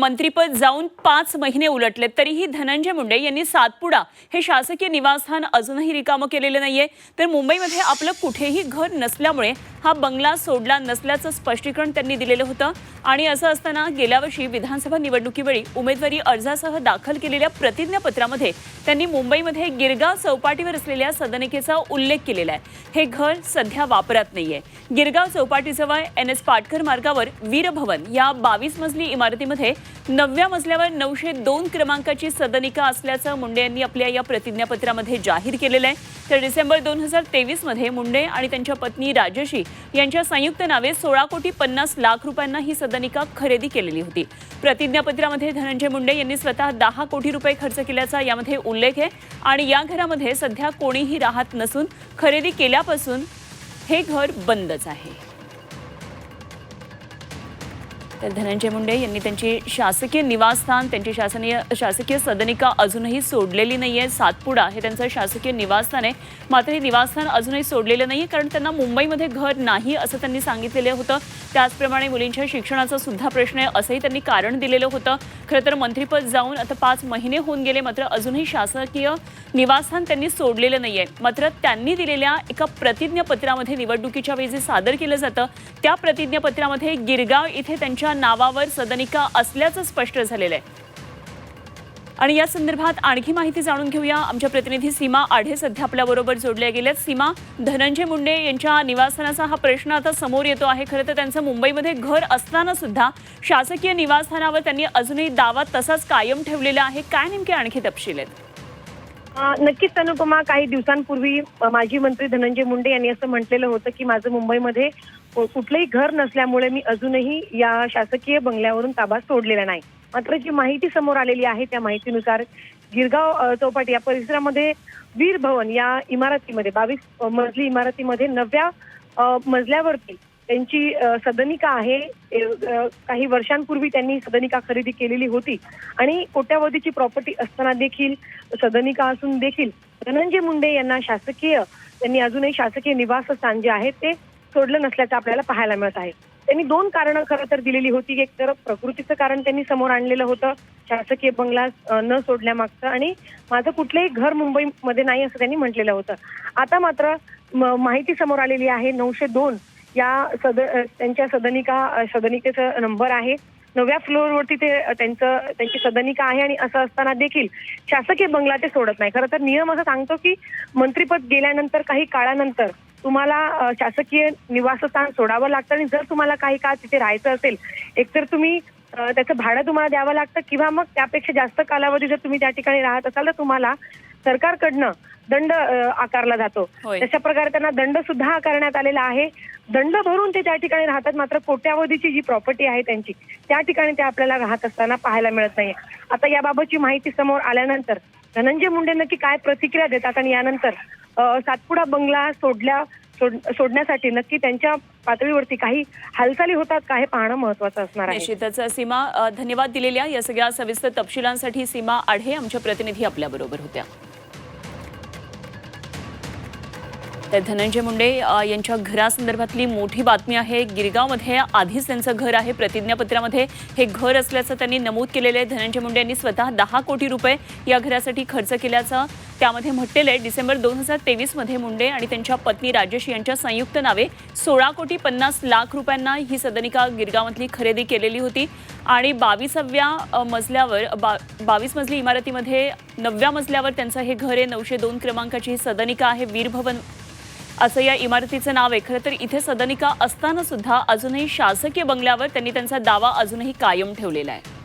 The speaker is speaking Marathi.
मंत्रीपद जाऊन पाच महिने उलटले तरीही धनंजय मुंडे यांनी सातपुडा हे शासकीय निवासस्थान अजूनही रिकामं केलेलं नाहीये. तर मुंबईमध्ये आपलं कुठेही घर नसल्यामुळे हा बंगला सोडला नसल्याचं स्पष्टीकरण त्यांनी दिलेलं होतं. आणि असं असताना गेल्या वर्षी विधानसभा निवडणुकीवेळी उमेदवारी अर्जासह दाखल केलेल्या प्रतिज्ञापत्रामध्ये त्यांनी मुंबईमध्ये गिरगाव चौपाटीवर असलेल्या सदनिकेचा उल्लेख केलेला आहे. हे घर सध्या वापरात नाहीये. गिरगाव चौपाटीजवळ एन एस पाटकर मार्गावर वीरभवन या बावीस मजली इमारतीमध्ये नवव्या मजल्यावर नऊशे दोन क्रमांकाची सदनिका असल्याचं मुंडे यांनी आपल्या या प्रतिज्ञापत्रामध्ये जाहीर केलेलं आहे. तर डिसेंबर दोन हजार तेवीसमध्ये मुंडे आणि त्यांच्या पत्नी राजशी यांच्या संयुक्त नावे सोळा कोटी पन्नास लाख रुपयांना ही सदनिका खरेदी केलेली होती. प्रतिज्ञापत्रामध्ये धनंजय मुंडे यांनी स्वतः दहा कोटी रुपये खर्च केल्याचा यामध्ये उल्लेख आहे. आणि या घरामध्ये सध्या कोणीही राहत नसून खरेदी केल्यापासून हे घर बंदच आहे. तर धनंजय मुंडे यांनी त्यांची शासकीय निवासस्थान त्यांची शासनीय शासकीय सदनिका अजूनही सोडलेली नाही आहे सातपुडा हे त्यांचं शासकीय निवासस्थान आहे. मात्र हे निवासस्थान अजूनही सोडलेलं नाही कारण त्यांना मुंबईमध्ये घर नाही असं त्यांनी सांगितलेलं होतं. त्याचप्रमाणे मुलींच्या शिक्षणाचा सुद्धा प्रश्न आहे असंही त्यांनी कारण दिलेलं होतं. खरं तर मंत्रीपद जाऊन आता पाच महिने होऊन गेले मात्र अजूनही शासकीय निवासस्थान त्यांनी सोडलेलं नाही आहे मात्र त्यांनी दिलेल्या एका प्रतिज्ञापत्रामध्ये निवडणुकीच्या वेळी जे सादर केलं जातं त्या प्रतिज्ञापत्रामध्ये गिरगाव इथे त्यांच्या नावावर सदनिका असल्याचं स्पष्ट झालेलं आहे आणि या संदर्भात आणखी माहिती जाणून घेऊया. आमच्या प्रतिनिधी सीमा आढे सध्या आपल्याबरोबर जोडल्या गेल्यात सीमा धनंजय मुंडे यांच्या निवासस्थानाचा हा प्रश्न आता समोर येतो आहे. खरं तर त्यांचं मुंबईमध्ये घर असताना सुद्धा शासकीय निवासस्थानावर त्यांनी अजूनही दावा तसाच कायम ठेवलेला आहे. काय नेमके आणखी तपशील आहेत? नक्कीच अनुपमा काही दिवसांपूर्वी माजी मंत्री धनंजय मुंडे यांनी असं म्हटलेलं होतं की माझं मुंबईमध्ये कुठलंही घर नसल्यामुळे मी अजूनही या शासकीय बंगल्यावरून ताबा सोडलेला नाही. मात्र जी माहिती समोर आलेली आहे त्या माहितीनुसार गिरगाव चौपाटी या परिसरामध्ये वीर भवन या इमारतीमध्ये बावीस मजली इमारतीमध्ये नव्या मजल्यावरती त्यांची सदनिका आहे. काही वर्षांपूर्वी त्यांनी सदनिका खरेदी केलेली होती आणि कोट्यावधीची प्रॉपर्टी असताना देखील सदनिका असून देखील धनंजय मुंडे यांना शासकीय त्यांनी अजूनही शासकीय निवासस्थान जे आहे ते सोडलं नसल्याचं आपल्याला पाहायला मिळत आहे. त्यांनी दोन कारणं खरं तर दिलेली होती. एक तर प्रकृतीचं कारण त्यांनी समोर आणलेलं होतं. शासकीय बंगला न सोडल्यामागचं आणि माझं कुठलंही घर मुंबईमध्ये नाही असं त्यांनी म्हटलेलं होतं. आता मात्र माहिती समोर आलेली आहे. नऊशे दोन या सद त्यांच्या सदनिका सदनिकेचा नंबर आहे. नव्या फ्लोअरवरती ते त्यांचं त्यांची सदनिका आहे आणि असं असताना देखील शासकीय बंगला ते सोडत नाही. खरं तर नियम असं सांगतो की मंत्रीपद गेल्यानंतर काही काळानंतर तुम्हाला शासकीय निवासस्थान सोडावं लागतं आणि जर तुम्हाला काही काळ तिथे राहायचं असेल एकतर तुम्ही त्याचं भाडं तुम्हाला द्यावं लागतं किंवा मग त्यापेक्षा जास्त कालावधी जर तुम्ही त्या ठिकाणी राहत असाल तर तुम्हाला सरकारकडनं दंड आकारला जातो. तशा प्रकारे त्यांना दंड सुद्धा आकारण्यात आलेला आहे. दंड भरून ते त्या ठिकाणी राहतात मात्र कोट्यावधीची जी प्रॉपर्टी आहे त्यांची त्या ठिकाणी ते आपल्याला राहत असताना पाहायला मिळत नाही आता याबाबतची माहिती समोर आल्यानंतर धनंजय मुंडे नक्की काय प्रतिक्रिया देतात आणि यानंतर सातपुडा बंगला सोडल्या सोड- सोडण्यासाठी नक्की त्यांच्या पातळीवरती काही हालचाली होतात का हे पाहणं महत्वाचं असणार आहे. निश्चितच सीमा धन्यवाद दिलेल्या या सगळ्या सविस्तर तपशिलांसाठी सीमा आढे आमच्या प्रतिनिधी आपल्याबरोबर होत्या. तर धनंजय मुंडे यांच्या घरासंदर्भातली मोठी बातमी आहे. गिरगावमध्ये आधीच त्यांचं घर आहे. प्रतिज्ञापत्रामध्ये हे घर असल्याचं त्यांनी नमूद केलेलं आहे. धनंजय मुंडे यांनी स्वतः दहा कोटी रुपये या घरासाठी खर्च केल्याचं त्यामध्ये म्हटलेलं आहे. डिसेंबर दोन हजार तेवीसमध्ये मुंडे आणि त्यांच्या पत्नी राजेश यांच्या संयुक्त नावे सोळा कोटी पन्नास लाख रुपयांना ही सदनिका गिरगावमधली खरेदी केलेली होती. आणि बावीसाव्या मजल्यावर बा बावीस मजली इमारतीमध्ये नवव्या मजल्यावर त्यांचं हे घर आहे. नऊशे दोन क्रमांकाची ही सदनिका आहे. वीरभवन असं या इमारतीचं नाव आहे. खरं तर इथे सदनिका असताना सुद्धा अजूनही शासकीय बंगल्यावर त्यांनी त्यांचा दावा अजूनही कायम ठेवलेला आहे.